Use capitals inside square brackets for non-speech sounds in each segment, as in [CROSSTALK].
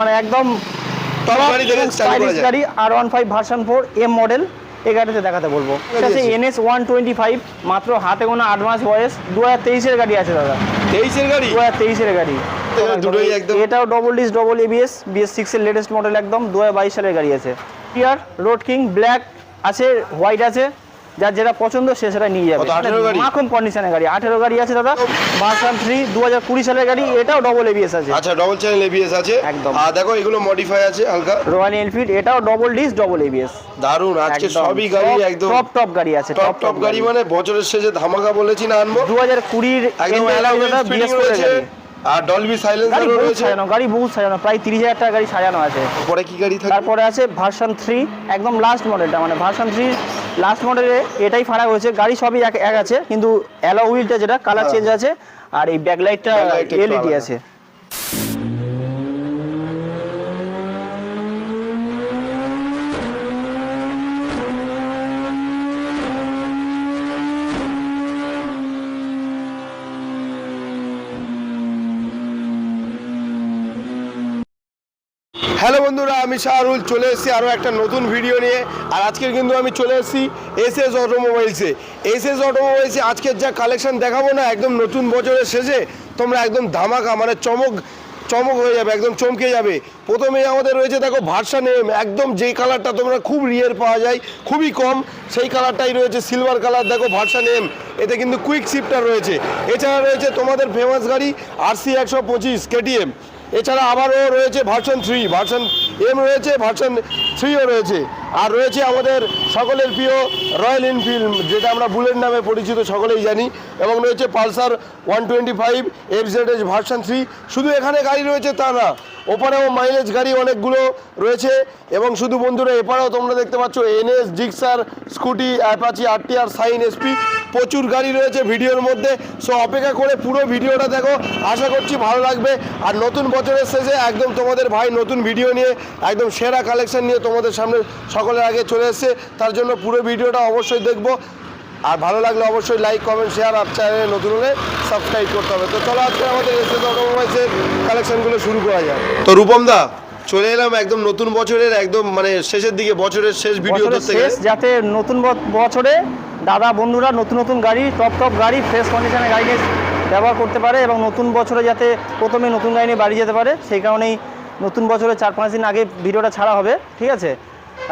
মানে একদম গাড়ি R one five version four M model এই গাড়িতে দেখাতে বলব। আছে? এনএস ওয়ান টোয়েন্টি ফাইভ মাত্র হাতে আট মাস বয়স দু হাজার তেইশের গাড়ি আছে দাদা। তেইশের গাড়ি? দু হাজার তেইশের গাড়ি। এটাও double disc double ABS BS সিক্সের লেটেস্ট মডেল একদম দু হাজার বাইশ সালের গাড়ি আছে। টিয়ার রোড কিং ব্ল্যাক আছে হোয়াইট আছে। যার যেটা পছন্দ সে সেটা নিয়ে যাবে। কত, 18 গাড়ি? মাখন কন্ডিশনের গাড়ি। আঠেরো গাড়ি আছে দাদা ভার্সন থ্রি দু হাজার কুড়ি সালের গাড়ি এটাও ডবল এবিএস আছে। আচ্ছা ডবল চ্যানেল এবিএস আছে। একদম। আর দেখো এগুলো মডিফাই আছে হালকা। রয়্যাল এনফিল্ড এটাও ডবল ডিস ডবল এবিএস দারুণ আজকে সবই গাড়ি একদম। টপ টপ গাড়ি আছে টপ টপ গাড়ি মানে বছরের শেষে ধামাকা বলেছি না আনব। দু হাজার কুড়ির একদম বিএস গাড়ি। আর ডলবি সাইলেন্সারও রয়েছে। সাজানো গাড়ি বহুত সাজানো প্রায় তিরিশ হাজার টাকা গাড়ি সাজানো আছে। পরে কি গাড়ি থাকবে তারপরে আছে ভার্সন থ্রি একদম লাস্ট মডেলটা মানে ভার্সন থ্রি লাস্ট মডেলে এটাই ফারাক হয়েছে গাড়ি সবই এক এক আছে কিন্তু অ্যালো হুইলটা যেটা কালার হ্যাঁ। চেঞ্জ আছে আর এই ব্যাকলাইটটা এলইডি। আছে বন্ধুরা, আমি শাহরুল, চলে এসেছি আরও একটা নতুন ভিডিও নিয়ে। আর আজকের কিন্তু আমি চলে এসেছি এস এস অটোমোবাইলসে এস এস অটোমোবাইলসে আজকের যা কালেকশন দেখাবো না, একদম নতুন বছরের শেষে, তোমরা একদম ধামাকা মানে চমক চমক হয়ে যাবে, একদম চমকে যাবে। প্রথমেই আমাদের রয়েছে, দেখো ভার্সন এম একদম যেই কালারটা তোমরা খুব রিয়ের পাওয়া যায়, খুবই কম, সেই কালারটাই রয়েছে সিলভার কালার দেখো ভার্সন এম এতে কিন্তু কুইক শিফটার রয়েছে। এছাড়া রয়েছে তোমাদের ফেমাস গাড়ি আরসি একশো পঁচিশ কেটিএম এছাড়া আবারও রয়েছে ভার্সন থ্রি ভার্সন এম রয়েছে ভার্সন থ্রিও রয়েছে। আর রয়েছে আমাদের সকলের প্রিয় রয়্যাল এনফিল্ড যেটা আমরা বুলেট নামে পরিচিত সকলেই জানি, এবং রয়েছে Pulsar one twenty five F Z S version three শুধু এখানে গাড়ি রয়েছে তা না, ওপারেও মাইলেজ গাড়ি অনেকগুলো রয়েছে। এবং শুধু বন্ধুরা, এপারেও তোমরা দেখতে পাচ্ছ NS Gixxer scooty Apache RTR shine SP প্রচুর গাড়ি রয়েছে ভিডিওর মধ্যে। সো অপেক্ষা করে পুরো ভিডিওটা দেখো। আশা করছি ভালো লাগবে। আর নতুন বছরের শেষে একদম তোমাদের ভাই নতুন ভিডিও নিয়ে, একদম সেরা কালেকশন নিয়ে তোমাদের সামনে সকলের আগে চলে এসেছে। তার জন্য পুরো ভিডিওটা অবশ্যই দেখব। আর ভালো লাগলে অবশ্যই লাইক কমেন্ট শেয়ার আর চ্যানেলে নতুন হলে সাবস্ক্রাইব করতে হবে। তো চলো আজকে আমাদের এসে অটোমোবাইলসের কালেকশনগুলো শুরু করা যায় তো রূপম দা চলে এলাম একদম নতুন বছরের একদম মানে শেষের দিকে বছরের শেষ ভিডিও শেষ যাতে নতুন বছরে দাদা বন্ধুরা নতুন নতুন গাড়ি টপ টপ গাড়ি ফ্রেশ কন্ডিশনের গাড়ি নিয়ে ব্যবহার করতে পারে এবং নতুন বছরে যাতে প্রথমে নতুন গাড়ি নিয়ে বাড়ি যেতে পারে সেই কারণেই নতুন বছরে চার পাঁচ দিন আগে ভিডিওটা ছাড়া হবে ঠিক আছে?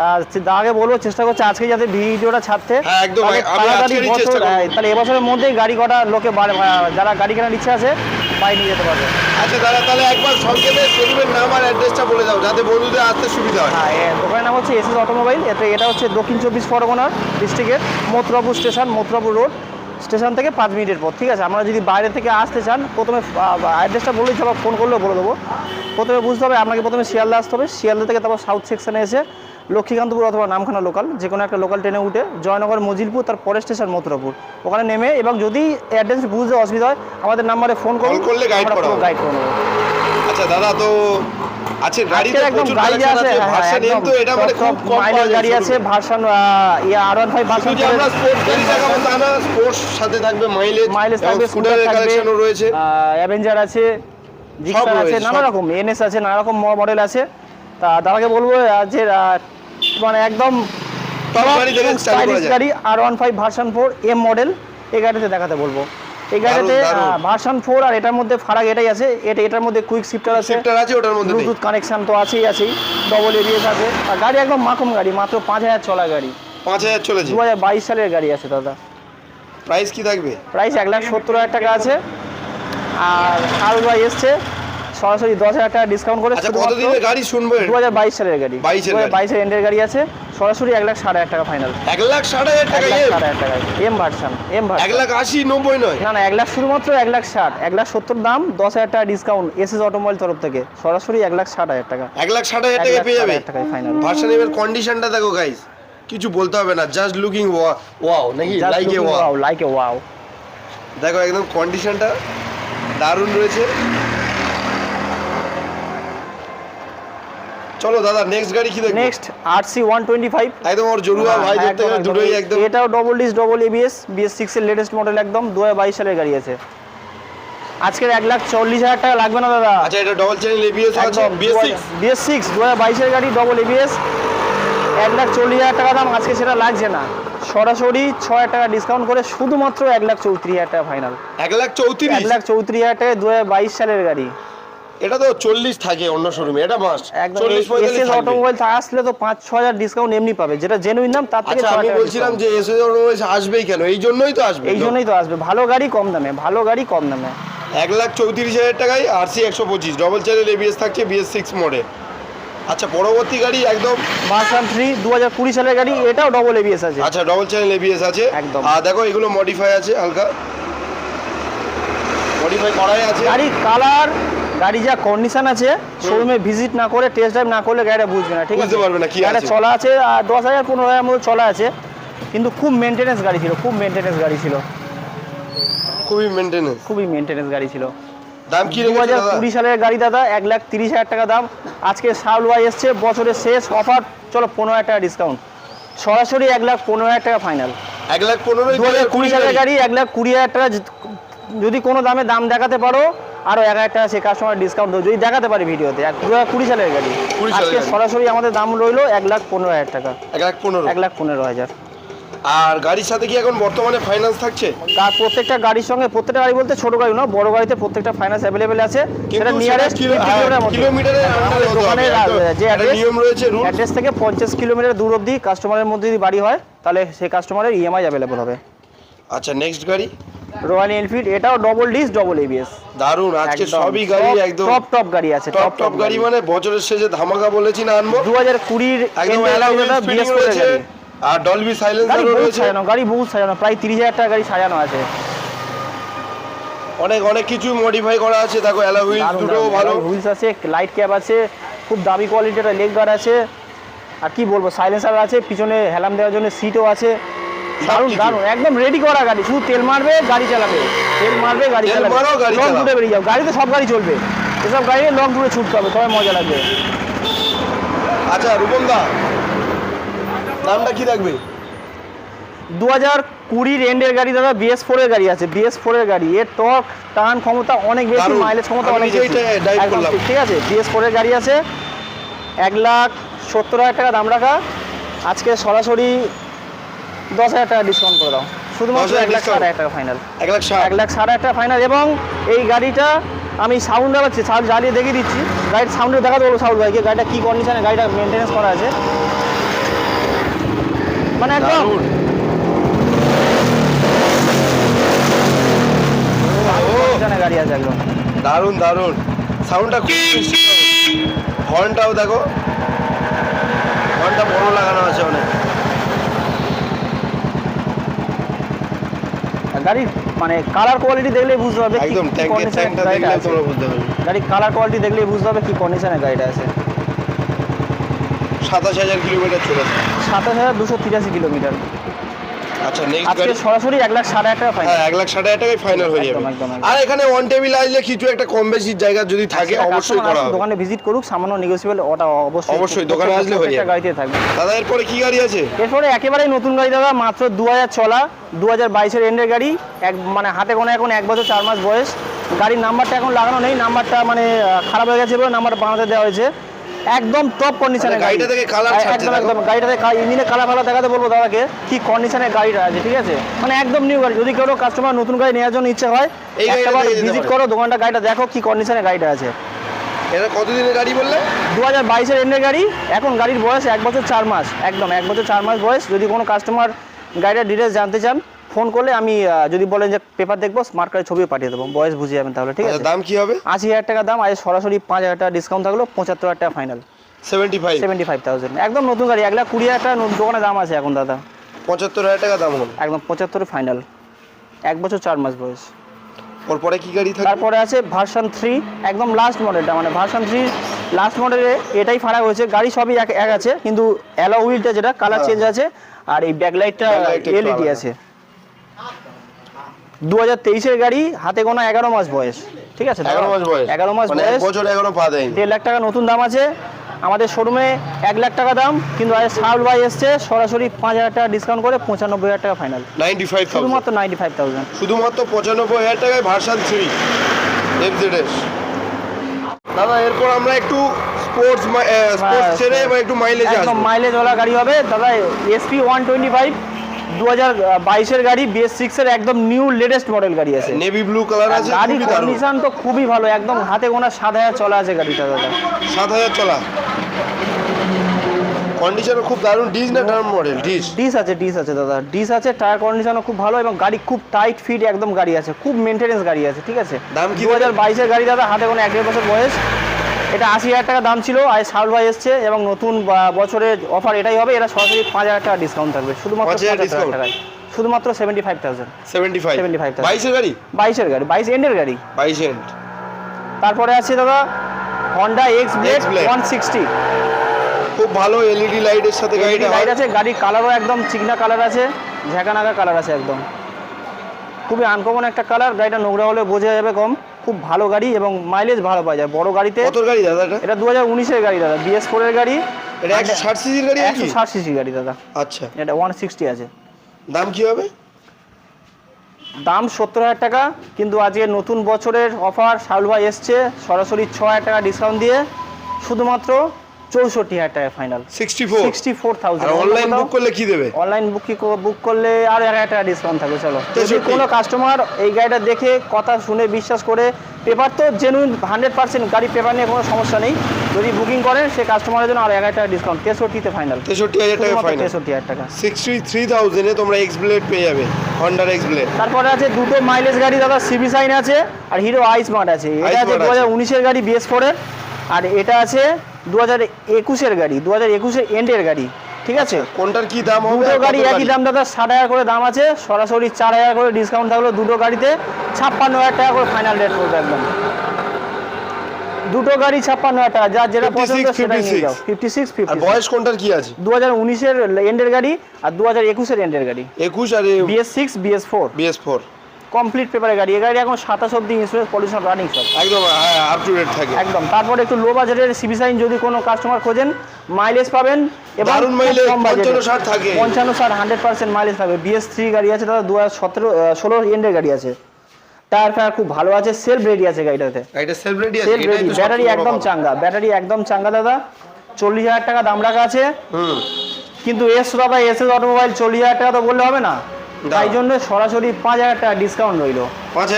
আর আগে বলব চেষ্টা করছে আজকে যাতে ভিডিওটা ছাড়তে। হ্যাঁ, তাহলে এবছরের মধ্যেই গাড়ি কটা লোকে যারা গাড়ি কেনার ইচ্ছা আছে বাড়ি নিয়ে যেতে পারবে। আচ্ছা দাদা তাহলে একবার সংক্ষেপে শোরুমের নাম আর অ্যাড্রেসটা বলে দাও যাতে বন্ধুদের আসতে সুবিধা হয়। হ্যাঁ দোকানের নাম হচ্ছে এসএস অটোমোবাইল এটা এটা হচ্ছে দক্ষিণ চব্বিশ পরগনার ডিস্ট্রিক্টের Mathurapur station Mathurapur road station থেকে পাঁচ মিনিটের পর ঠিক আছে? আপনারা যদি বাইরে থেকে আসতে চান প্রথমে অ্যাড্রেসটা বলেই হবে ফোন করলেও বলে দেবো। প্রথমে বুঝতে হবে আপনাকে প্রথমে শিয়ালদা আসতে হবে। শিয়ালদা থেকে তারপর সাউথ সেকশনে এসে লক্ষ্মীকান্তপুর অথবা নামখানা লোকাল যে কোনো একটা লোকাল ট্রেনে উঠে জয়নগর মজিলপুর তার পরের স্টেশন মথুরাপুর। ওখানে নেমে এবং যদি অ্যাড্রেস বুঝতে অসুবিধা হয় আমাদের নাম্বারে ফোন করুন করলে guide করা গাইড করে নেব। আচ্ছা দাদা তো আছে গাড়ি তো প্রচুর গাড়ি আছে আছে হ্যাঁ, ভার্সন এম তো এটা মানে খুব কম মাইলেজ গাড়ি আছে ভার্সন ইয়া আর ওয়ান ফাইভ ভার্সন শুধু আমরা স্পোর্টস গাড়ি দেখাবো তা না স্পোর্টস সাথে থাকবে মাইলেজ মাইলেজ থাকবে স্কুটারের কালেকশনও রয়েছে। অ্যাভেঞ্জার আছে জিক্সার আছে নানা। রকম এনএস আছে নানা রকম মডেল আছে। তা দাদাকে বলব যে মানে একদম স্টাইলিশ গাড়ি R one five version four M model এই গাড়িতে দেখাতে বলব। এই গাড়িতে ভার্সন ফোর আর এটার মধ্যে ফারাক এটাই আছে। এটা এটার মধ্যে কুইক শিফটার আছে। শিফটার আছে ওটার মধ্যে ব্লুটুথ কানেকশন তো আছেই আছেই। ডবল এবিএস আছে। আর গাড়ি একদম মাখন গাড়ি মাত্র পাঁচ হাজার চলা গাড়ি। পাঁচ হাজার চলেছে। দু হাজার বাইশ সালের গাড়ি আছে দাদা। প্রাইস কি থাকবে? প্রাইস এক লাখ সত্তর হাজার টাকা আছে। আর শাহরুখ ভাই এসছে। সরাসরি দশ হাজার টাকা ডিসকাউন্ট করে আচ্ছা কতদিনের গাড়ি শুনব দু হাজার বাইশ সালের গাড়ি। 22 এর দু হাজার গাড়ি। বাইশের এন্ডের গাড়ি আছে। সরাসরি এক লাখ ষাট হাজার টাকা ফাইনাল এক লাখ ষাট হাজার টাকা হাজার টাকা। এম ভার্সান এম এক লাখ আশি নব্বই নয়? না না এক লাখ শুধুমাত্র এক লাখ ষাট। এক লাখ সত্তর দাম দশ হাজার টাকা ডিসকাউন্ট এস এস অটোমোবাইল তরফ থেকে। সরাসরি এক লাখ ষাট হাজার টাকা। এক লাখ ষাট হাজার টাকা পেয়ে যাবে। ফাইনাল ভার্সন এর কন্ডিশনটা দেখো গাইস কিছু বলতে হবে না জাস্ট লুকিং ওয়াও নাকি? Like a wow like a wow দেখো একদম কন্ডিশনটা দারুণ রয়েছে। চলো দাদা নেক্সট গাড়ি কি দেখব? Next R C one twenty five একদম ওর জরুয়া ভাই হ্যাঁ, ধরতে একদম, গেলে দুটোই একদম। এটাও double disc double ABS BS six এর লেটেস্ট মডেল একদম দু হাজার বাইশ সালের গাড়ি আছে। আজকের এক লাখ চল্লিশ হাজার টাকা লাগবে না দাদা? আচ্ছা এটা ডবল চ্যানেল এবিএস আছে বিএস সিক্স বিএস সিক্স দু হাজার বাইশের গাড়ি ডবল এবিএস এক লাখ চল্লিশ হাজার টাকা দাম আজকে সেটা লাগছে না। সরাসরি ছ হাজার টাকা ডিসকাউন্ট করে শুধুমাত্র এক লাখ চৌত্রিশ হাজার টাকা ফাইনাল এক লাখ চৌত্রিশ? এক লাখ চৌত্রিশ হাজার টাকা দু হাজার বাইশ সালের গাড়ি। এটা তো চল্লিশ থাকে অন্য শোরুমে এটা মাস্ট একদম চল্লিশ পঁয়তাল্লিশ এসএস। অটোমোবাইল আসলে তো পাঁচ ছ হাজার ডিসকাউন্ট এমনি পাবে যেটা জেনুইন দাম তার থেকে আচ্ছা আমি বলছিলাম যে এসে অটোমোবাইলস আসবেই কেন? এই জন্যই তো আসবে এই জন্যই তো আসবে। ভালো গাড়ি কম দামে ভালো গাড়ি কম দামে। এক লাখ চৌত্রিশ হাজার টাকায় আরসি একশো পঁচিশ ডবল চ্যানেল এবিএস থাকছে বিএস সিক্স মোডে আচ্ছা পরবর্তী গাড়ি একদম? ভার্সন থ্রি দু হাজার কুড়ি সালের গাড়ি এটাও ডবল এবিএস আছে। আচ্ছা ডবল চ্যানেল এবিএস আছে। একদম। আর দেখো এগুলো মডিফাই আছে হালকা। মডিফাই করাই আছে। গাড়ির কালার গাড়ি যা কন্ডিশন আছে শোরুমে ভিজিট না করে টেস্ট ড্রাইভ না করলে গাড়িটা বুঝবে না ঠিক আছে? পারবে না কি। চলা আছে আর দশ হাজার পনেরো হাজার মতো চলা আছে কিন্তু খুব মেনটেনেন্স গাড়ি ছিল খুব মেনটেনেন্স গাড়ি ছিল। খুবই মেনটেনেন্স খুবই মেনটেনেন্স গাড়ি ছিল। দাম কি দু হাজার কুড়ি সালের গাড়ি দাদা এক লাখ তিরিশ হাজার টাকা দাম। আজকে সাউলওয়াই এসছে বছরের শেষ অফার চলো পনেরো হাজার টাকা ডিসকাউন্ট সরাসরি এক লাখ পনেরো হাজার টাকা ফাইনাল এক লাখ পনেরো দু হাজার কুড়ি সালের গাড়ি এক লাখ কুড়ি হাজার টাকা যদি কোনো দামে দাম দেখাতে পারো আরও এক হাজার টাকা সে কাস্টমার ডিসকাউন্ট দেবো। যদি দেখাতে পারি ভিডিওতে দু হাজার কুড়ি সালের গাড়ি। আজকে সরাসরি আমাদের দাম রইল এক লাখ পনেরো হাজার টাকা। এক লাখ পনেরো। এক লাখ পনেরো হাজার। আর গাড়ির সাথে কি এখন বর্তমানে ফাইন্যান্স থাকছে? প্রত্যেকটা গাড়ির সঙ্গে প্রত্যেকটা গাড়ি বলতে ছোট গাড়ি নয় বড় গাড়িতে প্রত্যেকটা ফাইন্যান্স অ্যাভেলেবেল আছে। সেটা নিয়ারেস্ট হতে হবে দোকানের একদম। যে অ্যাড্রেস নিয়ম রয়েছে অ্যাড্রেস থেকে পঞ্চাশ কিলোমিটার দূর অবধি কাস্টমারের মধ্যে যদি বাড়ি হয় তাহলে সেই কাস্টমারের ইএমআই অ্যাভেলেবল হবে। আচ্ছা নেক্সট গাড়ি? রয়্যাল এনফিল্ড এটাও ডবল ডিস ডবল এবিএস দারুণ আজকে সবই গাড়ি একদম টপ টপ গাড়ি আছে টপ টপ গাড়ি মানে বছরের শেষে ধামাকা বলেছি না আনব? দু হাজার কুড়ির একদম রয়েছে। আর ডলবি গাড়ি সাইলেন্সারও রয়েছে গাড়ি বহুত সাজানো প্রায় তিরিশ হাজার টাকা গাড়ি সাজানো আছে। অনেক অনেক কিছু মডিফাই করা আছে। দেখো অ্যালা হুইল দুটো ভালো। হুইলস আছে লাইট ক্যাপ আছে খুব দামি কোয়ালিটির লেগ গার্ড আছে। আর কি বলব সাইলেন্সার আছে পিছনে হেলাম দেওয়ার জন্য সিটও আছে। দারুণ। দারুণ। একদম রেডি করা গাড়ি। শুধু তেল মারবে গাড়ি চালাবে। তেল মারবে গাড়ি চালাবে। লং চালাও। বেরিয়ে যাও। গাড়িতে সব গাড়ি চলবে। এসব গাড়ি লং টুরে ছুটতে হবে। তবে মজা লাগবে। আচ্ছা রূপম দা কি রাখবে দু হাজার কুড়ির এন্ডের গাড়ি দাদা বিএস ফোরের গাড়ি আছে। বিএস ফোরের গাড়ি। এর টর্ক টান ক্ষমতা অনেক বেশি মাইলেজ ক্ষমতা অনেক বেশি। ঠিক, আছে? বিএস ফোরের গাড়ি আছে। এক লাখ সত্তর হাজার টাকা দাম রাখা। আজকে সরাসরি দশ হাজার টাকা ডিসকাউন্ট করে দাও। শুধুমাত্র এক লাখ discount? টাকা ফাইনাল এক লাখ এক লাখ হাজার টাকা ফাইনাল এবং এই গাড়িটা আমি সাউন্ড দেখাচ্ছি সাউন্ড জ্বালিয়ে দেখিয়ে দিচ্ছি। গাড়ির সাউন্ডে দেখাতে বলব সাউন্ড ভাইকে। গাড়িটা কী কন্ডিশনে গাড়িটা মেনটেন্স করা আছে। মানে একদম গাড়ি আছে একদম। দারুণ দারুণ। সাউন্ডটা খুব হর্নটাও দেখো হর্নটা বড় লাগানো আছে অনেক গাড়ির মানে কালার কোয়ালিটি দেখলেই বুঝতে পারবে একদম ট্যাঙ্কের ট্যাঙ্কটা দেখলে তোমরা বুঝতে পারবে। গাড়ির কালার কোয়ালিটি দেখলেই বুঝতে হবে কি কন্ডিশনে গাড়িটা আছে। সাতাশ হাজার কিলোমিটার চলেছে। সাতাশ হাজার দুশো তিরাশি কিলোমিটার। আচ্ছা নেক্সট আজকে সরাসরি লাখ টাকা হ্যাঁ লাখ ষাট হাজার টাকায় ফাইনাল হয়ে যাবে। আর এখানে ওয়ান টেবিল আসলে কিছু একটা কম বেশি জায়গা যদি থাকে অবশ্যই করা হবে। দোকানে ভিজিট করুক সামান্য নেগোসিয়েবল ওটা অবশ্যই অবশ্যই, দোকানে আসলে হয়ে যাবে। গাড়িতে থাকবে। দাদা এরপরে কি গাড়ি আছে? এরপরে একেবারেই নতুন গাড়ি দাদা মাত্র দু হাজার চলা দু হাজার বাইশের এন্ডের গাড়ি। এক মানে হাতে কোনো এখন এক বছর চার মাস বয়স। গাড়ির নাম্বারটা এখন লাগানো নেই নাম্বারটা মানে খারাপ হয়ে গেছে বলে নাম্বারটা বানাতে দেওয়া হয়েছে। একদম টপ কন্ডিশনে মানে গাড়িটা থেকে একদম। একদম। ইঞ্জিনে কালার ফালা দেখাতে বলব দাদাকে কি কন্ডিশনে গাড়িটা আছে ঠিক আছে? মানে একদম নিউ গাড়ি। যদি কেউ কাস্টমার নতুন গাড়ি নেওয়ার জন্য ইচ্ছে হয় ভিজিট করো দোকানটা গাড়িটা দেখো কি কন্ডিশনে গাড়িটা আছে। এটা কতদিনের গাড়ি বললে? দু হাজার বাইশের এন্ডের গাড়ি। এখন গাড়ির বয়স এক বছর চার মাস। একদম এক বছর চার মাস বয়স। যদি কোনো কাস্টমার গাড়িটার ডিটেলস জানতে চান ফোন করলে আমি যদি বলেন যে পেপার দেখব স্মার্ট কার্ডের ছবিও পাঠিয়ে দেবো। বয়স বুঝে যাবেন তাহলে ঠিক আচ্ছা আছে? দাম কি হবে? আশি হাজার টাকা দাম আজ সরাসরি পাঁচ হাজার টাকা ডিসকাউন্ট থাকল পঁচাত্তর হাজার টাকা final seventy five seventy five thousand একদম নতুন গাড়ি এক লাখ কুড়ি হাজার টাকা দোকানে দাম আছে এখন দাদা। পঁচাত্তর হাজার টাকা দাম হলো। একদম পঁচাত্তরে ফাইনাল এক বছর চার মাস বয়স। ওর পরে কি গাড়ি থাকবে? তারপরে আছে ভার্সন থ্রি একদম লাস্ট মডেলটা মানে ভার্সন থ্রি লাস্ট মডেলে এটাই ফারাক হয়েছে। গাড়ি সবই এক এক আছে কিন্তু অ্যালো হুইলটা যেটা কালার হ্যাঁ। চেঞ্জ আছে আর এই ব্যাকলাইটটা এলইডি আছে। দু হাজার তেইশের গাড়ি হাতে গোনা এগারো মাস বয়স। ঠিক আছে এগারো মাস বয়স। এগারো মাস মানে বয়স। বছর এগারো পা দেয়নি দেড় লাখ টাকা নতুন দাম আছে। আমাদের শোরুমে এক লাখ টাকা দাম কিন্তু আজ সাউল বাই এসছে সরাসরি পাঁচ হাজার টাকা ডিসকাউন্ট করে পঁচানব্বই হাজার টাকা ফাইনাল নাইনটি ফাইভ শুধুমাত্র নাইনটি ফাইভ থাউজেন্ড শুধুমাত্র পঁচানব্বই হাজার টাকায় ভার্সান থ্রি এফজেডএস দাদা এরপর আমরা একটু স্পোর্টস স্পোর্টস ছেড়ে এবার একটু মাইলেজে আসব। মাইলেজওয়ালা গাড়ি হবে। দাদা এসপি ওয়ান টোয়েন্টি ফাইভ দু হাজার বাইশের গাড়ি বিএস সিক্সের একদম নিউ লেটেস্ট মডেল গাড়ি আছে। নেভি ব্লু কালার আছে গাড়ি খুবই দারুণ। কন্ডিশন তো খুবই ভালো একদম হাতে গোনা সাত হাজার চলা আছে গাড়িটা দাদা। সাত হাজার চলা। কন্ডিশন খুব দারুণ ডিস না টার্ম মডেল ডিস? ডিস আছে ডিস আছে দাদা। ডিস আছে টায়ার কন্ডিশনও খুব ভালো এবং গাড়ি খুব টাইট ফিট একদম গাড়ি আছে খুব মেনটেনেন্স গাড়ি আছে ঠিক আছে? দাম কি দু হাজার বাইশের গাড়ি দাদা হাতে কোনো এক দেড় বছর বয়স। এটা আশি হাজার টাকা দাম ছিল আর সাউল ভাই এসছে এবং নতুন বছরের অফার এটাই হবে এটা সরাসরি পাঁচ হাজার টাকা ডিসকাউন্ট থাকবে। শুধুমাত্র 5,000 পাঁচ হাজার discount? টাকায়। শুধুমাত্র seventy five thousand seventy five 75,000 বাইশের গাড়ি? বাইশের গাড়ি বাইশ এন্ডের গাড়ি। বাইশ এন্ড তারপরে আছে দাদা Honda X Blade one sixty খুব ভালো এলইডি লাইটের সাথে গাড়িটা লাইট আছে গাড়ির কালারও একদম চিকনা কালার আছে ঝাঁকানাকা কালার আছে একদম। খুবই আনকমন একটা কালার গাড়িটা নোংরা হলে বোঝা যাবে কম। খুব ভালো গাড়ি এবং মাইলেজ ভালো পাওয়া যায়। বড় গাড়িতে কত গাড়ি দাদা এটা? এটা দু হাজার উনিশের গাড়ি দাদা বিএস ফোরের গাড়ি। এটা একশো ষাট সিসির গাড়ি একশো নাকি ষাট সিসির গাড়ি দাদা। আচ্ছা। এটা ওয়ান সিক্সটি আছে। দাম কি হবে? দাম সত্তর হাজার টাকা কিন্তু আজকে নতুন বছরের অফার শাহুল ভাই এসছে সরাসরি ছ হাজার টাকা ডিসকাউন্ট দিয়ে। শুধুমাত্র চৌষট্টি হাজার টাকা final sixty four sixty four thousand online book করলে কি দেবে? অনলাইন বুক বুক করলে আর এক হাজার টাকা ডিসকাউন্ট থাকবে চলো। যদি কোনো কাস্টমার এই গাড়িটা দেখে কথা শুনে বিশ্বাস করে পেপার তো জেনুইন হান্ড্রেড পার্সেন্ট গাড়ি পেপার নিয়ে কোনো সমস্যা নেই। যদি বুকিং করেন সে কাস্টমারের জন্য আর এক হাজার টাকা ডিসকাউন্ট তেষট্টিতে ফাইনাল তেষট্টি হাজার টাকা ফাইনাল তেষট্টি হাজার টাকা। সিক্সটি থ্রি থাউজেন্ডে তোমরা এক্স ব্লেড পেয়ে যাবে হন্ডার এক্স ব্লেড তারপরে আছে দুটো মাইলেজ গাড়ি দাদা সিবি সাইন আছে আর হিরো আইস মার্ট আছে। এটা আছে দু হাজার উনিশের গাড়ি বিএস ফোরের আর এটা আছে দু হাজার একুশের গাড়ি দু হাজার একুশের এন্ডের গাড়ি ঠিক আছে? কোনটার কি দাম হবে? দুটো গাড়ি একই দাম দাদা ষাট হাজার করে দাম আছে সরাসরি চার হাজার করে ডিসকাউন্ট থাকল দুটো গাড়িতে ছাপ্পান্ন হাজার টাকা করে ফাইনাল রেট করবে একদম। দুটো গাড়ি ছাপ্পান্ন হাজার টাকা যার যেটা পছন্দ সেটা নিয়ে যাও। ফিফটি সিক্স ফিফটি বয়স কোনটার কি আছে? দু হাজার উনিশের এন্ডের গাড়ি আর দু হাজার একুশের এন্ডের গাড়ি। একুশ আর BS six BS four BS four complete পেপারের গাড়ি। এই গাড়ি এখন সাতাশ অব্দি ইন্স্যুরেন্স পলিউশন রানিং সব একদম হ্যাঁ আপ টু ডেট থাকে। একদম। তারপরে একটু লো বাজেটের সিবি সাইন যদি কোনো কাস্টমার খোঁজেন মাইলেজ পাবেন দারুণ খুব mileage, কম budget এ। 55 ষাট থাকে। পঞ্চান্ন ষাট হান্ড্রেড পার্সেন্ট মাইলেজ পাবে। বিএস থ্রি গাড়ি আছে দাদা দু হাজার সতেরো ষোলো এন্ডের গাড়ি আছে। টায়ার ফায়ার খুব ভালো আছে সেলফ রেডি আছে গাড়িটাতে। সেলফ রেডি ব্যাটারি একদম চাঙ্গা ব্যাটারি একদম চাঙ্গা দাদা। চল্লিশ হাজার টাকা দাম রাখা আছে। কিন্তু এস দাদা এস এস অটোমোবাইল চল্লিশ হাজার টাকা তো বললে হবে না। তাই জন্য সরাসরি পাঁচ হাজার টাকা ডিসকাউন্ট রইল।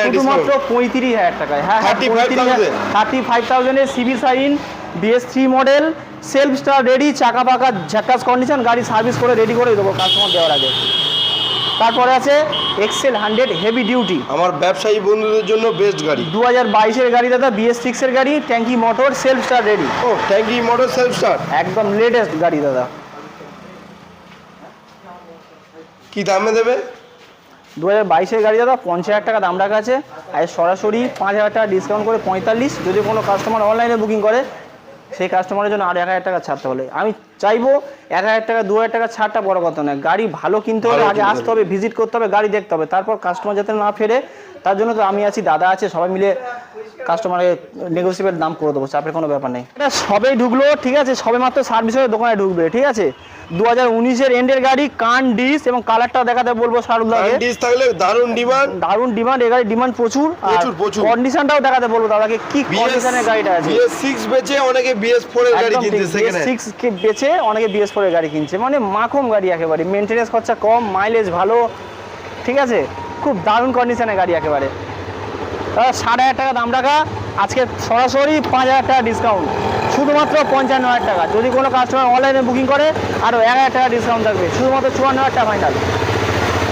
শুধুমাত্র পঁয়ত্রিশ হাজার টাকায়। হ্যাঁ হ্যাঁ 35,000 thirty five থাউজেন্ডের CB shine BS three model self start ready চাকা পাকা ঝাক্কাস কন্ডিশন গাড়ি সার্ভিস করে রেডি করে দেবো কাস্টমার দেওয়ার আগে। তারপরে আছে এক্সেল হান্ড্রেড হেভি ডিউটি আমার ব্যবসায়ী বন্ধুদের জন্য বেস্ট গাড়ি। দু হাজার বাইশের গাড়ি দাদা বিএস সিক্সের গাড়ি ট্যাঙ্কি মোটর সেলফ স্টার রেডি ও ট্যাঙ্কি মোটর সেলফ স্টার একদম লেটেস্ট গাড়ি দাদা। কি দামে দেবে? দু হাজার বাইশের গাড়ি দাদা পঞ্চাশ হাজার টাকা দাম রাখা আছে। আর সরাসরি পাঁচ হাজার টাকা ডিসকাউন্ট করে পঁয়তাল্লিশ। যদি কোনো কাস্টমার অনলাইনে বুকিং করে সেই কাস্টমারের জন্য আর এক হাজার টাকা ছাড়তে হলে। আমি চাইব এক হাজার টাকা দু হাজার টাকা ছাড়টা বড় কথা নয়। গাড়ি ভালো কিনতে হলে আগে আসতে হবে ভিজিট করতে হবে গাড়ি দেখতে হবে। তারপর কাস্টমার যাতে না ফেরে তার জন্য তো আমি আছি দাদা আছে সবাই মিলে কাস্টমারের নেগোসিয়েবল দাম করে দেবো চাপের কোনো ব্যাপার নেই। এটা সবেই ঢুকলো ঠিক আছে? সবে মাত্র সার্ভিসের দোকানে ঢুকবে ঠিক আছে? দু হাজার উনিশের এন্ডের গাড়ি কান ডিস এবং কালারটা দেখাতে বলব শাহরুখদাকে ডিস থাকলে দারুণ ডিমান্ড দারুণ ডিমান্ড এই গাড়ির ডিমান্ড প্রচুর। প্রচুর, প্রচুর। কন্ডিশনটাও দেখাতে বলব দাদাকে কি কন্ডিশনের গাড়িটা আছে। বিএস সিক্স বেচে অনেকে বিএস ফোর এর গাড়ি কিনতে সেকেন্ড সিক্স কে বেচে অনেকে বিএস ফোরের গাড়ি কিনছে। মানে মাখম গাড়ি একেবারে। মেনটেনেন্স খরচা কম মাইলেজ ভালো ঠিক আছে? খুব দারুণ কন্ডিশনের গাড়ি একেবারে। ষাট হাজার টাকা দাম রাখা। আজকে সরাসরি পাঁচ হাজার টাকা ডিসকাউন্ট শুধুমাত্র পঞ্চান্ন হাজার টাকা। যদি কোনো কাস্টমার অনলাইনে বুকিং করে আরও এক হাজার টাকা ডিসকাউন্ট থাকবে। শুধুমাত্র চুয়ান্ন হাজার টাকা ফাইনাল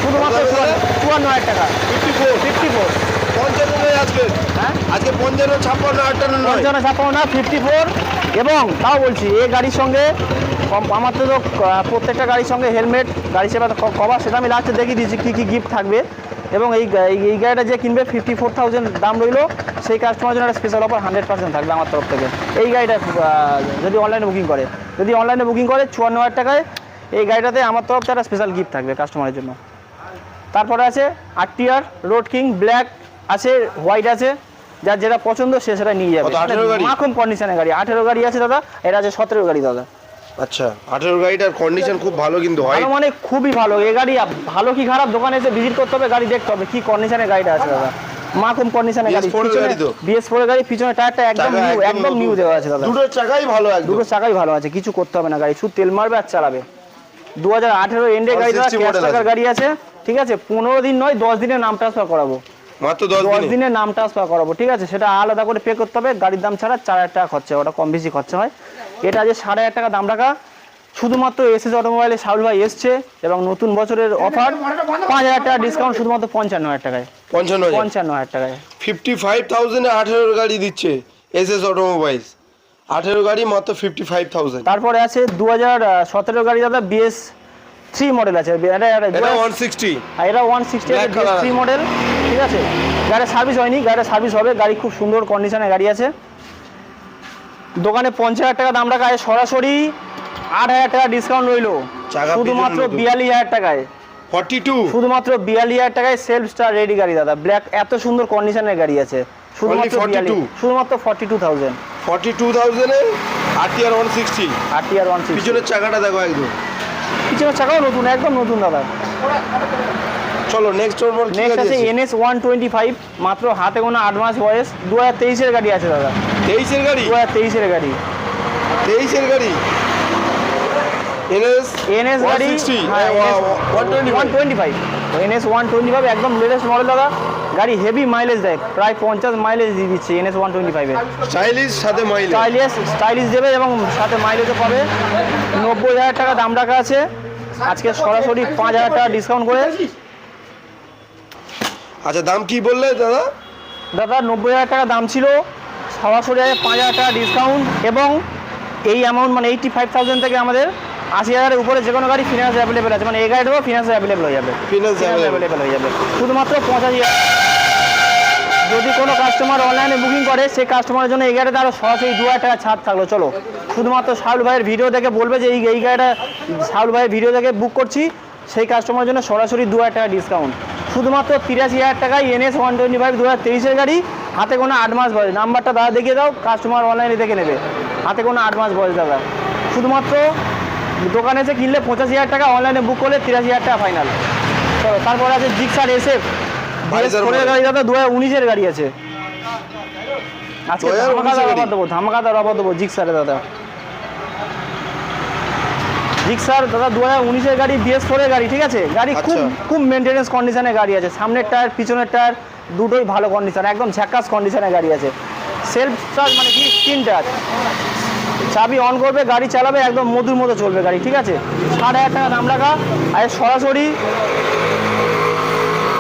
শুধুমাত্র চুয়ান্ন- হাজার টাকা। ফিফটি ফোর ফিফটি ফোর পঞ্চান্ন আজকে। হ্যাঁ? আজকে পঞ্চান্ন ছাপ্পান্ন আটান্ন নয়। পঞ্চান্ন ছাপ্পান্ন না ফিফটি ফোর এবং তাও বলছি এই গাড়ির সঙ্গে আমার তো তো, প্রত্যেকটা গাড়ির সঙ্গে হেলমেট গাড়ি সেবা কভার সেটা আমি লাস্টে দেখিয়ে দিয়েছি কী কী গিফট থাকবে। এবং এই এই- গাড়িটা যে কিনবে ফিফটি ফোর থাউজেন্ড দাম রইল সেই কাস্টমার জন্য একটা স্পেশাল অফার হান্ড্রেড পার্সেন্ট থাকবে আমার তরফ থেকে। এই গাড়িটা যদি অনলাইনে বুকিং করে যদি অনলাইনে বুকিং করে চুয়ান্ন হাজার টাকায় এই গাড়িটাতে আমার তরফ থেকে একটা স্পেশাল গিফট থাকবে কাস্টমারের জন্য। তারপরে আছে আরটিআর রোড কিং ব্ল্যাক আছে হোয়াইট আছে যার যেটা পছন্দ সে সেটা নিয়ে যাবে। কত, 18 গাড়ি? মাখম কন্ডিশনের গাড়ি আঠেরো গাড়ি আছে দাদা এটা আছে সতেরো গাড়ি দাদা। আচ্ছা। আঠেরো গাড়িটার কন্ডিশন খুব ভালো কিন্তু হয় মানে খুবই ভালো। এই গাড়ি ভালো কি খারাপ? দোকানে এসে ভিজিট করতে হবে গাড়ি দেখতে হবে। কি কন্ডিশনের গাড়িটা আছে দাদা? মাকুম কন্ডিশনের গাড়ি। গাড়ি তো? বিএস গাড়ি পিছনে টায়ারটা একদম নিউ একদম নিউ দেওয়া আছে দাদা। দুটো চাকাই ভালো একদম। দুটো চাকাই ভালো আছে কিছু করতে হবে না গাড়ি। শুধু তেল মারবে আর চালাবে। দু হাজার আঠেরো এন্ডে গাড়ি দাদা 160 টাকার আছে। গাড়ি আছে ঠিক আছে? পনেরো দিন নয় দশ দিনের নাম ট্রান্সফার করাবো। মাত্র দিনে? নাম ট্রান্সফার করাবো ঠিক আছে? সেটা আলাদা করে পে করতে হবে। গাড়ির দাম ছাড়া চার হাজার টাকা খরচা হয়, ওটা কম বেশি খরচা হয়। এটা যে সাড়ে হাজার টাকা দাম রাখা শুধুমাত্র এসএস অটোমোবাইলে সাউল ভাই এসছে এবং নতুন বছরের অফার পাঁচ হাজার টাকা ডিসকাউন্ট শুধুমাত্র পঞ্চান্ন হাজার টাকায়। পঞ্চান্ন পঞ্চান্ন হাজার টাকায়। ফিফটি ফাইভ থাউজেন্ডে আঠেরোর গাড়ি দিচ্ছে এস এস অটোমোবাইলস আঠেরো গাড়ি মাত্র ফিফটি ফাইভ থাউজেন্ড তারপরে আছে দু হাজার সতেরো গাড়ি দাদা বিএস থ্রি মডেল আছে। এটা- ওয়ান সিক্সটি আর এটা ওয়ান সিক্সটি থ্রি মডেল ঠিক আছে? গাড়ির সার্ভিস হয়নি গাড়ির সার্ভিস হবে গাড়ি খুব সুন্দর কন্ডিশনে গাড়ি আছে। দোকানে পঞ্চাশ হাজার টাকা দাম রাখা আছে সরাসরি আট হাজার টাকা ডিসকাউন্ট রইল। শুধুমাত্র বিয়াল্লিশ হাজার টাকায়। ফর্টি টু শুধুমাত্র বিয়াল্লিশ হাজার টাকায় সেলফ স্টার রেডি গাড়ি দাদা। ব্ল্যাক এত সুন্দর কন্ডিশনের গাড়ি আছে। শুধুমাত্র 42? বিয়াল্লিশ। শুধুমাত্র forty two thousand forty two থাউজেন্ডে one sixty one পিছনের চাকাটা দেখো একদম। পিছনের চাকাও নতুন একদম নতুন দাদা। চলো নেক্সট ওর নেক্সট আছে এনএস ওয়ান টোয়েন্টি ফাইভ মাত্র হাতে কোনো আট মাস বয়স দু হাজার তেইশের গাড়ি আছে দাদা। তেইশের গাড়ি? দু হাজার তেইশের গাড়ি। তেইশের গাড়ি? এনএস এনএস গাড়ি হ্যাঁ, one one twenty five. NS one twenty five একদম লেটেস্ট মডেল দাদা। গাড়ি হেভি মাইলেজ দেয় প্রায় পঞ্চাশ মাইলেজ দিয়ে দিচ্ছে এনএস ওয়ান টোয়েন্টি ফাইভে স্টাইলিশ সাথে মাইলেজ স্টাইলিশ স্টাইলিশ দেবে এবং সাথে মাইলেজও পাবে। নব্বই হাজার টাকা দাম রাখা আছে। আজকে সরাসরি পাঁচ হাজার টাকা ডিসকাউন্ট করে। আচ্ছা দাম কি বললে দাদা? দাদা নব্বই হাজার টাকা দাম ছিল। সরাসরি পাঁচ হাজার টাকা ডিসকাউন্ট এবং এই অ্যামাউন্ট মানে এইটটি ফাইভ থাউজেন্ড থেকে আমাদের আশি হাজারের উপরে যে কোনো গাড়ি ফিনান্স অ্যাভেলেবেল আছে। মানে এই গাড়িটাও ফিনান্স অ্যাভেলেবেল হয়ে যাবে। Available। অ্যাভেলেবেল হয়ে যাবে। শুধুমাত্র পঁচাশি হাজার। যদি কোনো কাস্টমার অনলাইনে বুকিং করে সেই কাস্টমারের জন্য এই গাড়িটা আরও সরাসরি দু হাজার টাকা ছাড় থাকল। চলো শুধুমাত্র শাহুল ভাইয়ের ভিডিও দেখে বলবে যে এই এই গাড়িটা শাহুল ভাইয়ের ভিডিও দেখে বুক করছি। সেই কাস্টমারের জন্য সরাসরি দু হাজার টাকা ডিসকাউন্ট শুধুমাত্র তিরাশি হাজার টাকায় এনএস ওয়ান টোয়েন্টি ফাইভ দু হাজার তেইশের গাড়ি হাতে কোনো আট মাস বয়স নাম্বারটা দাদা দেখিয়ে দাও কাস্টমার অনলাইনে দেখে নেবে। হাতে কোনো আট মাস বয়স দাদা। শুধুমাত্র দোকানে এসে কিনলে পঁচাশি হাজার টাকা অনলাইনে বুক করলে তিরাশি হাজার টাকা ফাইনাল চলো তারপর আছে জিক্সার এসএফ Pulsar গাড়ি দাদা দু হাজার উনিশের গাড়ি আছে। আজকে 2019 ধামাকাদার গাড়ি? অফার দেবো ধামাকাদার অফার দেবো জিক্সারে দাদা। জিক্সার দাদা দু হাজার উনিশের গাড়ি বিএস ফোরের গাড়ি ঠিক আছে? গাড়ি খুব আচ্ছা। খুব মেনটেনেন্স কন্ডিশনের গাড়ি আছে। সামনের টায়ার পিছনের টায়ার দুটোই ভালো কন্ডিশন একদম ঝ্যাকাস কন্ডিশনের গাড়ি আছে। সেলফ চার্জ মানে কি? স্ক্রিন টাচ চাবি অন করবে গাড়ি চালাবে একদম মধুর মতো চলবে গাড়ি ঠিক আছে? ষাট হাজার টাকা দাম রাখা। আর সরাসরি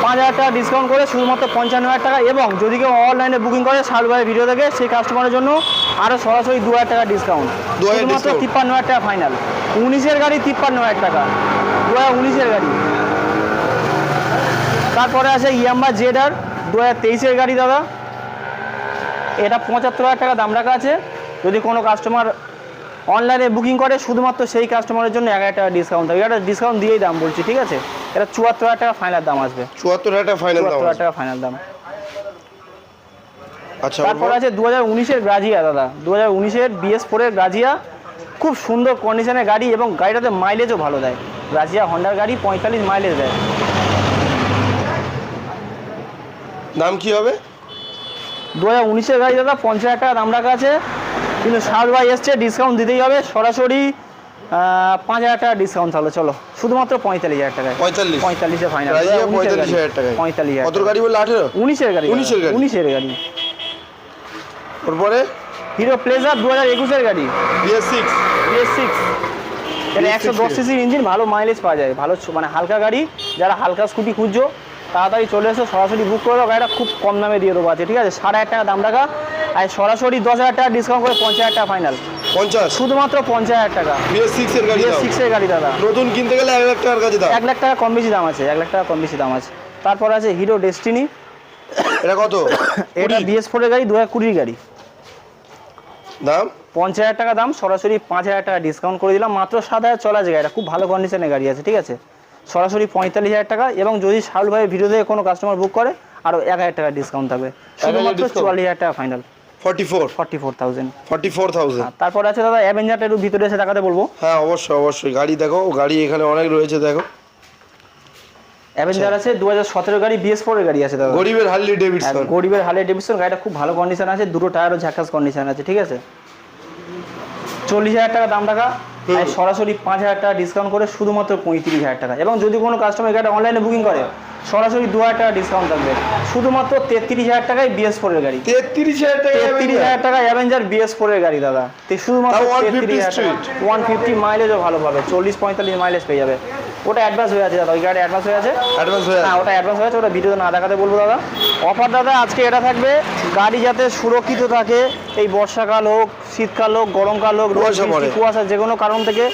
পাঁচ হাজার টাকা ডিসকাউন্ট করে শুধুমাত্র পঞ্চান্ন হাজার টাকা। এবং যদি কেউ অনলাইনে বুকিং করে শাল ভাইয়ের ভিডিও দেখে সেই কাস্টমারের জন্য আরও সরাসরি দু হাজার টাকা ডিসকাউন্ট 2000 শুধুমাত্র তিপ্পান্ন হাজার টাকা ফাইনাল উনিশের গাড়ি তিপ্পান্ন হাজার টাকা। দু হাজার উনিশের গাড়ি। তারপরে আছে ইয়াম্বা জেডার। দু হাজার তেইশের গাড়ি দাদা। এটা পঁচাত্তর হাজার টাকা দাম রাখা আছে। যদি কোনো কাস্টমার অনলাইনে বুকিং করে শুধুমাত্র সেই কাস্টমারের জন্য এক হাজার টাকা ডিসকাউন্ট থাকবে। এটা ডিসকাউন্ট দিয়েই দাম বলছি ঠিক আছে? এটা চুয়াত্তর হাজার টাকা ফাইনাল দাম আসবে। চুয়াত্তর হাজার টাকা ফাইনাল দাম চুয়াত্তর হাজার। টাকা ফাইনাল দাম। আচ্ছা তারপর আছে দু হাজার উনিশের গ্রাজিয়া দাদা। দু হাজার উনিশের বিএস ফোরের গ্রাজিয়া খুব সুন্দর কন্ডিশনের গাড়ি এবং গাড়িটাতে মাইলেজও ভালো দেয়। গ্রাজিয়া হন্ডার গাড়ি পঁয়তাল্লিশ মাইলেজ দেয়। দাম কি হবে? দু হাজার উনিশের গাড়ি দাদা পঞ্চাশ হাজার টাকা দাম রাখা আছে। কিন্তু সাত বাই এসছে ডিসকাউন্ট দিতেই হবে। সরাসরি পাঁচ হাজার টাকা ডিসকাউন্ট তাহলে চলো শুধুমাত্র পঁয়তাল্লিশ হাজার টাকায়। পঁয়তাল্লিশ। পঁয়তাল্লিশে ফাইনাল পঁয়তাল্লিশ হাজার টাকায়। পঁয়তাল্লিশ কত হাজার গাড়ি বললে আঠেরো? উনিশের গাড়ি। 19 এর গাড়ি। উনিশের গাড়ি। তারপরে হিরো প্লেজার দু হাজার একুশের গাড়ি। বিএস সিক্স বিএস সিক্স এটা একশো দশ সিসির ইঞ্জিন ভালো মাইলেজ পাওয়া যায়। ভালো মানে হালকা গাড়ি। যারা হালকা স্কুটি খুঁজছো তাড়াতাড়ি চলে এসো সরাসরি বুক করে দাও গাড়িটা খুব কম দামে দিয়ে দেবো আছে ঠিক আছে? সাড়ে হাজার টাকা দাম রাখা। আর সরাসরি দশ হাজার টাকা ডিসকাউন্ট করে পঞ্চাশ হাজার টাকা ফাইনাল পঞ্চাশ? শুধুমাত্র পঞ্চাশ হাজার টাকা। বিএস সিক্স এর গাড়ি গাড়ি দাদা। নতুন কিনতে গেলে এক লাখ টাকার কাছে এক লাখ টাকা কম বেশি দাম আছে এক লাখ টাকা কম বেশি দাম আছে। তারপর আছে হিরো ডেস্টিনি এটা কত? [COUGHS] এটা? বিএস ফোরের গাড়ি দু হাজার কুড়ির গাড়ি। দাম? পঞ্চাশ হাজার টাকা দাম সরাসরি পাঁচ হাজার টাকা ডিসকাউন্ট করে দিলাম। মাত্র সাত হাজার চলা আছে গাড়িটা খুব ভালো কন্ডিশনের গাড়ি আছে ঠিক আছে? সরাসরি পঁয়তাল্লিশ হাজার টাকা এবং যদি শাহুল ভাইয়ের ভিডিও থেকে কোনো কাস্টমার বুক করে আরও এক হাজার টাকা ডিসকাউন্ট থাকবে। শুধুমাত্র চুয়াল্লিশ হাজার টাকা ফাইনাল থাউজেন্ড তারপর আছে দাদা অ্যাভেঞ্জারটা একটু ভিতরে এসে দেখাতে বলব। হ্যাঁ অবশ্যই অবশ্যই। গাড়ি দেখো গাড়ি এখানে অনেক রয়েছে দেখো। অ্যাভেঞ্জার আছে দু হাজার সতেরো গাড়ি বিএস গাড়ি আছে দাদা। গরিবের হার্লি ডেভিডসন গরিবের হালে ডেভিডসন গাড়িটা খুব ভালো কন্ডিশন আছে দুটো টায়ারও ঝাকাস কন্ডিশন আছে ঠিক আছে? চল্লিশ হাজার টাকা দাম টাকা সরাসরি পাঁচ হাজার টাকা ডিসকাউন্ট করে শুধুমাত্র পঁয়ত্রিশ হাজার টাকা। এবং যদি কোনো কাস্টমার গাড়িটা অনলাইনে বুকিং করে সরাসরি দু হাজার টাকা ডিসকাউন্ট থাকবে। শুধুমাত্র তেত্রিশ হাজার টাকায় বিএস ফোরের গাড়ি। তেত্রিশ হাজার টাকা তেত্রিশ হাজার টাকা অ্যাভেঞ্জার বিএস ফোরের গাড়ি দাদা। শুধুমাত্র তাও 150 তেত্রিশ হাজার টাকা। ওয়ান ফিফটি মাইলেজও ভালো পাবে। চল্লিশ পঁয়তাল্লিশ মাইলেজ পেয়ে যাবে। ওটা অ্যাডভান্স হয়ে আছে দাদা। ওই গাড়ি অ্যাডভান্স হয়ে আছে? অ্যাডভান্স হয়ে হ্যাঁ ওটা অ্যাডভান্স হয়ে আছে। ওটা ভিডিওতে না দেখাতে বলব দাদা। অফার দাদা আজকে এটা থাকবে। গাড়ি যাতে সুরক্ষিত থাকে এই বর্ষাকাল হোক শীতকাল হোক গরমকাল হোক কুয়াশা যে কোনো কারণ থেকে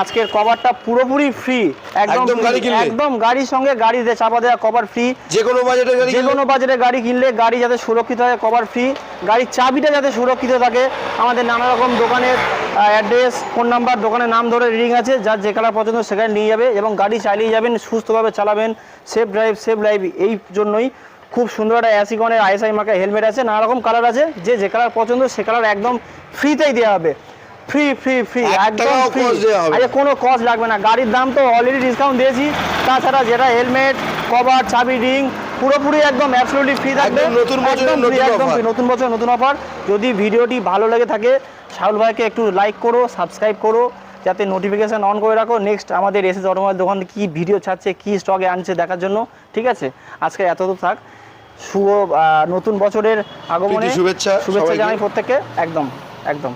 আজকের কভারটা পুরোপুরি ফ্রি একদম একদম গাড়ি কিনলে? একদম গাড়ির সঙ্গে গাড়িতে চাপা দেওয়া কভার ফ্রি যে কোনো বাজেটের গাড়ি যে কোনো বাজারে গাড়ি কিনলে গাড়ি যাতে সুরক্ষিত হয় কভার ফ্রি গাড়ির চাবিটা যাতে সুরক্ষিত থাকে। আমাদের নানা রকম দোকানের অ্যাড্রেস ফোন নাম্বার দোকানের নাম ধরে রিডিং আছে। যার যে কালার পছন্দ সেখানে নিয়ে যাবে এবং গাড়ি চালিয়ে যাবেন সুস্থভাবে চালাবেন সেফ ড্রাইভ সেফ লাইভ এই জন্যই খুব সুন্দর একটা অ্যাসিকনের আইএসআই মার্কা হেলমেট আছে নানা রকম কালার আছে যে যে কালার পছন্দ সে কালার একদম ফ্রিতেই দেওয়া হবে। ফ্রি ফ্রি ফ্রি একদম ফ্রি। আরে কোনো কস্ট লাগবে না। গাড়ির দাম তো অলরেডি ডিসকাউন্ট দিয়েছি। তাছাড়া যেটা হেলমেট কভার চাবি রিং পুরোপুরি একদম অ্যাবসলিউটলি ফ্রি থাকবে। নতুন free, নতুন বছর নতুন অফার যদি ভিডিওটি ভালো লেগে থাকে শাহুল ভাইকে একটু লাইক করো সাবস্ক্রাইব করো যাতে নোটিফিকেশান অন করে রাখো। নেক্সট আমাদের এসএস অটোমোবাইল দোকান কি ভিডিও ছাড়ছে কী স্টকে আনছে দেখার জন্য। ঠিক আছে? আজকে এত এতদূর থাক। শুভ আহ, নতুন বছরের আগমনে শুভেচ্ছা শুভেচ্ছা। জানাই প্রত্যেককে একদম একদম